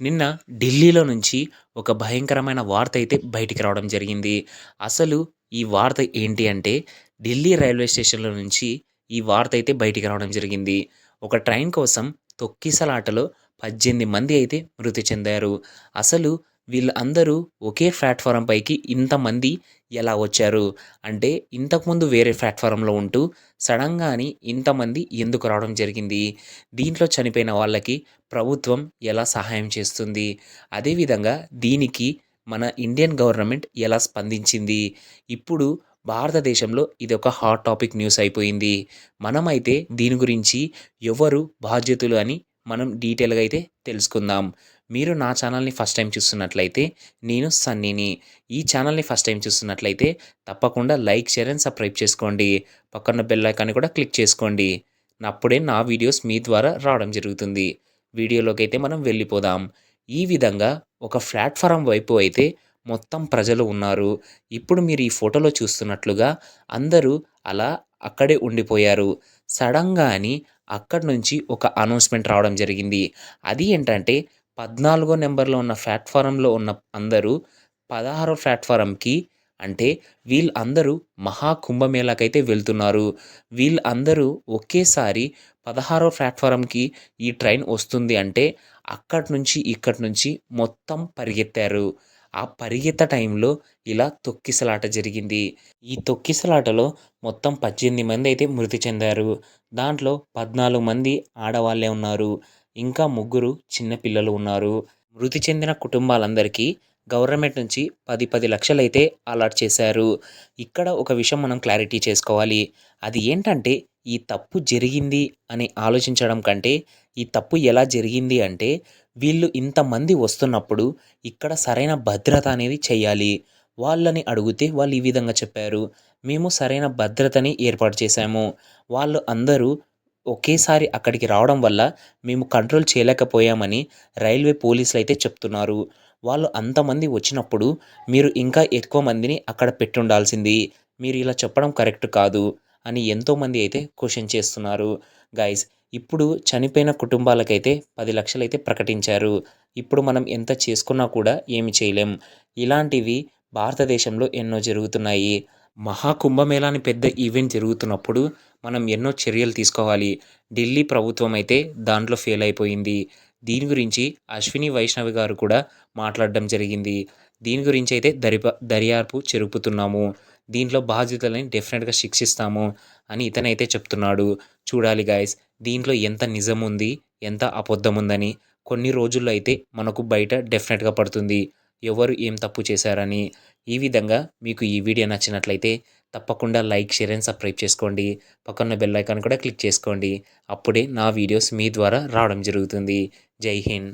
నిన్న ఢిల్లీలో నుంచి ఒక భయంకరమైన వార్త అయితే బయటికి రావడం జరిగింది. అసలు ఈ వార్త ఏంటి అంటే ఢిల్లీ రైల్వే స్టేషన్లో నుంచి ఈ వార్త అయితే బయటికి రావడం జరిగింది. ఒక ట్రైన్ కోసం తొక్కిసలాటలో పద్దెనిమిది మంది అయితే మృతి చెందారు. అసలు వీళ్ళందరూ ఒకే ప్లాట్ఫారం పైకి ఇంతమంది ఎలా వచ్చారు? అంటే ఇంతకుముందు వేరే ప్లాట్ఫారంలో ఉంటూ సడన్గాని ఇంతమంది ఎందుకు రావడం జరిగింది? దీంట్లో చనిపోయిన వాళ్ళకి ప్రభుత్వం ఎలా సహాయం చేస్తుంది? అదేవిధంగా దీనికి మన ఇండియన్ గవర్నమెంట్ ఎలా స్పందించింది? ఇప్పుడు భారతదేశంలో ఇది ఒక హాట్ టాపిక్ న్యూస్ అయిపోయింది. మనమైతే దీని గురించి ఎవరు బాధ్యతలు అని మనం డీటెయిల్గా అయితే తెలుసుకుందాం. మీరు నా ఛానల్ని ఫస్ట్ టైం చూస్తున్నట్లయితే నేను సన్నీని. ఈ ఛానల్ని ఫస్ట్ టైం చూస్తున్నట్లయితే తప్పకుండా లైక్ షేర్ అండ్ సబ్స్క్రైబ్ చేసుకోండి. పక్కన బెల్ ఐకాన్ని కూడా క్లిక్ చేసుకోండి. అప్పుడే నా వీడియోస్ మీ ద్వారా రావడం జరుగుతుంది. వీడియోలోకి అయితే మనం వెళ్ళిపోదాం. ఈ విధంగా ఒక ప్లాట్ఫారం వైపు అయితే మొత్తం ప్రజలు ఉన్నారు. ఇప్పుడు మీరు ఈ ఫోటోలో చూస్తున్నట్లుగా అందరూ అలా అక్కడే ఉండిపోయారు. సడన్గా అని అక్కడి నుంచి ఒక అనౌన్స్మెంట్ రావడం జరిగింది. అది ఏంటంటే పద్నాలుగో నెంబర్లో ఉన్న ప్లాట్ఫారంలో ఉన్న అందరూ పదహారో ప్లాట్ఫారంకి అంటే వీళ్ళందరూ మహాకుంభమేళాకైతే వెళ్తున్నారు. వీళ్ళందరూ ఒకేసారి పదహారో ప్లాట్ఫారంకి ఈ ట్రైన్ వస్తుంది అంటే అక్కడి నుంచి ఇక్కడి నుంచి మొత్తం పరిగెత్తారు. ఆ పరిగెత్త టైంలో ఇలా తొక్కిసలాట జరిగింది. ఈ తొక్కిసలాటలో మొత్తం పద్దెనిమిది మంది అయితే మృతి చెందారు. దాంట్లో పద్నాలుగు మంది ఆడవాళ్ళే ఉన్నారు. ఇంకా ముగ్గురు చిన్నపిల్లలు ఉన్నారు. మృతి చెందిన కుటుంబాలందరికీ గవర్నమెంట్ నుంచి పది పది లక్షలైతే అలాట్ చేశారు. ఇక్కడ ఒక విషయం మనం క్లారిటీ చేసుకోవాలి. అది ఏంటంటే ఈ తప్పు జరిగింది అని ఆలోచించడం కంటే ఈ తప్పు ఎలా జరిగింది అంటే వీళ్ళు ఇంతమంది వస్తున్నప్పుడు ఇక్కడ సరైన భద్రత అనేది చేయాలి. వాళ్ళని అడిగితే వాళ్ళు ఈ విధంగా చెప్పారు. మేము సరైన భద్రతని ఏర్పాటు చేశాము. వాళ్ళు అందరూ ఒకేసారి అక్కడికి రావడం వల్ల మేము కంట్రోల్ చేయలేకపోయామని రైల్వే పోలీసులు అయితే చెప్తున్నారు. వాళ్ళు అంతమంది వచ్చినప్పుడు మీరు ఇంకా ఎక్కువ మందిని అక్కడ పెట్టుండాల్సింది. మీరు ఇలా చెప్పడం కరెక్ట్ కాదు. అని ఎంతోమంది అయితే క్వశ్చన్ చేస్తున్నారు. గైస్ ఇప్పుడు చనిపోయిన కుటుంబాలకైతే పది లక్షలు అయితే ప్రకటించారు. ఇప్పుడు మనం ఎంత చేసుకున్నా కూడా ఏమి చేయలేం. ఇలాంటివి భారతదేశంలో ఎన్నో జరుగుతున్నాయి. మహాకుంభమేళాని పెద్ద ఈవెంట్ జరుగుతున్నప్పుడు మనం ఎన్నో చర్యలు తీసుకోవాలి. ఢిల్లీ ప్రభుత్వం అయితే దాంట్లో ఫెయిల్ అయిపోయింది. దీని గురించి అశ్విని వైష్ణవి గారు కూడా మాట్లాడడం జరిగింది. దీని గురించి అయితే దరిప దర్యాప్తు జరుపుతున్నాము దీంట్లో బాధ్యతలని డెఫినెట్గా శిక్షిస్తాము అని ఇతనైతే చెప్తున్నాడు. చూడాలి గాయస్ దీంట్లో ఎంత నిజం ఉంది ఎంత అబద్ధం ఉందని కొన్ని రోజుల్లో అయితే మనకు బయట డెఫినెట్గా పడుతుంది. ఎవరు ఏం తప్పు చేశారని ఈ విధంగా మీకు ఈ వీడియో నచ్చినట్లయితే తప్పకుండా లైక్ షేర్ అండ్ సబ్స్క్రైబ్ చేసుకోండి. పక్కన బెల్ ఐకాన్ కూడా క్లిక్ చేసుకోండి. అప్పుడే నా వీడియోస్ మీ ద్వారా రావడం జరుగుతుంది. జై హింద్.